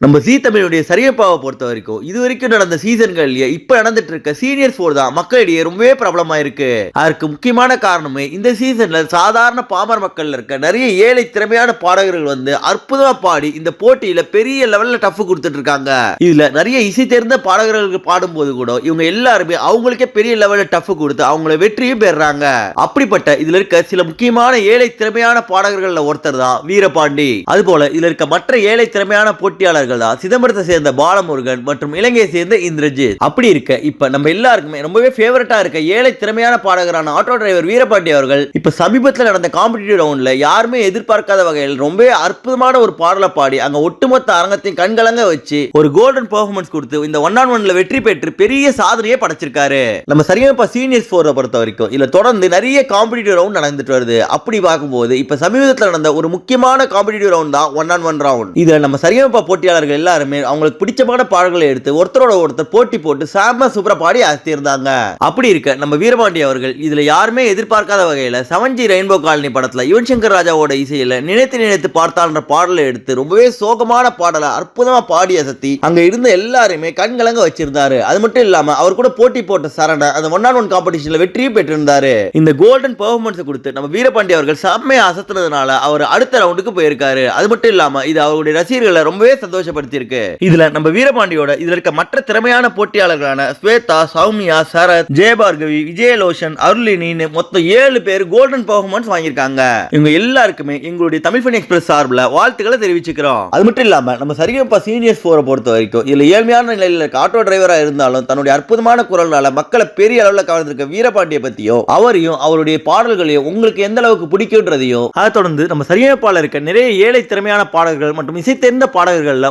நம்ம ஜீ தமிழுடைய சரியப்பாவை பொறுத்த வரைக்கும் இது வரைக்கும் நடந்த சீசன்கள்லயே இப்ப நடந்துட்டு இருக்க சீனியர் ஃபோர் தான் மக்களிடையே ரொம்பவே பிரபலமா இருக்கு அதற்கு முக்கியமான காரணமே இந்த சீசன்ல சாதாரண பாமர் மக்கள்ல இருக்க நிறைய ஏழை திறமையான பாடகர்கள் வந்து அற்புதமா பாடி இந்த போட்டியில பெரிய லெவல்ல டஃப் கொடுத்துட்டு இருக்காங்க இதுல நிறைய இசை தேர்ந்த பாடகர்களுக்கு பாடும்போது கூட இவங்க எல்லாருமே அவங்களுக்கே பெரிய லெவல்ல டஃப் கொடுத்து அவங்கள வெற்றியும் பெறுறாங்க. அப்படிப்பட்ட இதுல இருக்க சில முக்கியமான ஏழை திறமையான பாடகர்கள்ல ஒருத்தர் தான் வீரபாண்டி. அதுபோல இதுல இருக்க மற்ற ஏழை திறமையான போட்டியாளர்கள் தான் சிதம்பரத்தை சேர்ந்த பாலமுருகன் மற்றும் இலங்கையை சேர்ந்த இந்திரஜித். அப்படி இருக்க இப்ப நம்ம எல்லாருக்குமே ரொம்பவே ஃபேவரட்டா இருக்க ஏழை திறமையான பாடகரான ஆட்டோ டிரைவர் வீரபாண்டி அவர்கள் இப்ப சமீபத்தில் நடந்த காம்படிட்டிவ் ரவுண்ட்ல யாருமே எதிர்பார்க்காத வகையில் ரொம்பவே அற்புதமான ஒரு பாடலை பாடி அங்க ஒட்டுமொத்த அரங்கத்தையும் கண்கலங்க வச்சு ஒரு கோல்டன் பெர்ஃபார்மன்ஸ் கொடுத்து இந்த ஒன் ஆன் ஒன்ல வெற்றி பெற்று பெரிய சாதனையே படைச்சிருக்காரு. நம்ம சரியாப்பா சீனியர்ஸ் போரை பொறுத்த வரைக்கும் இதுல தொடர்ந்து நிறைய காம்படிட்டிவ் ரவுண்ட் நடந்துட்டு வருது. அப்படி பார்க்கும்போது இப்ப சமீபத்தில் நடந்த ஒரு முக்கியமான காம்படிட்டிவ் ரவுண்ட் தான் ஒன் ஆன் ஒன் ரவுண்ட் இதுல நம்ம சரியாப்பா பாடகர்கள் எல்லாருமே அவங்களுக்கு பிடிச்சமான பாடல்களை எடுத்து ஒருத்தரோட ஒருத்தர் போட்டி போட்டு சாம சூப்பரா பாடி அசத்தியிருந்தாங்க. அப்படி இருக்க நம்ம வீரபாண்டி அவர்கள் இதுல யாருமே எதிர்பார்க்காத வகையில செவன்ஜி ரெயின்போ காலனி படத்துல யுவன் சங்கர் ராஜாவோட இசையில நினைத்து நினைத்து பார்த்தால்ன்ற பாடலை எடுத்து ரொம்பவே சோகமான பாடலை அற்புதமா பாடி அசத்தி அங்க இருந்த எல்லாருமே கண்கலங்க வச்சிருந்தாரு. அது மட்டும் இல்லாம அவர் கூட போட்டி போட்ட சரண அந்த ஒன் ஆன் ஒன் காம்படிஷன்ல வெற்றியும் பெற்றிருந்தாரு. இந்த கோல்டன் பெர்ஃபார்மன்ஸ் கொடுத்து நம்ம வீரபாண்டி அவர்கள் செம்மையை அசத்துனதுனால அவர் அடுத்த ரவுண்டுக்கு போயிருக்காரு. அது மட்டும் இல்லாம இது அவருடைய ரசிகர்களை ரொம்பவே சந்தோஷம் சந்தோஷப்படுத்தியிருக்கு. இதுல நம்ம வீரபாண்டியோட இதுல இருக்க மற்ற திறமையான போட்டியாளர்களான ஸ்வேதா சௌமியா சரத் ஜெயபார்கவி விஜயலோஷன் அருளினின்னு மொத்தம் ஏழு பேர் கோல்டன் பெர்ஃபார்மன்ஸ் வாங்கியிருக்காங்க. இவங்க எல்லாருக்குமே எங்களுடைய தமிழ் ஃபன் எக்ஸ்பிரஸ் சார்பில் வாழ்த்துக்களை தெரிவிச்சுக்கிறோம். அது மட்டும் இல்லாம நம்ம சரிகப்பா சீனியர்ஸ் போரை பொறுத்த வரைக்கும் இதுல ஏழ்மையான நிலையில் இருக்க ஆட்டோ டிரைவரா இருந்தாலும் தன்னுடைய அற்புதமான குரல்னால மக்களை பெரிய அளவில் கவர்ந்திருக்க வீரபாண்டிய பத்தியும் அவரையும் அவருடைய பாடல்களையும் உங்களுக்கு எந்த அளவுக்கு பிடிக்கும்ன்றதையும் அதை தொடர்ந்து நம்ம சரியாப்பால இருக்க நிறைய ஏழை திறமையான பாடகர்கள் மற்றும் இசை தெரிந்த பாடகர்கள்ல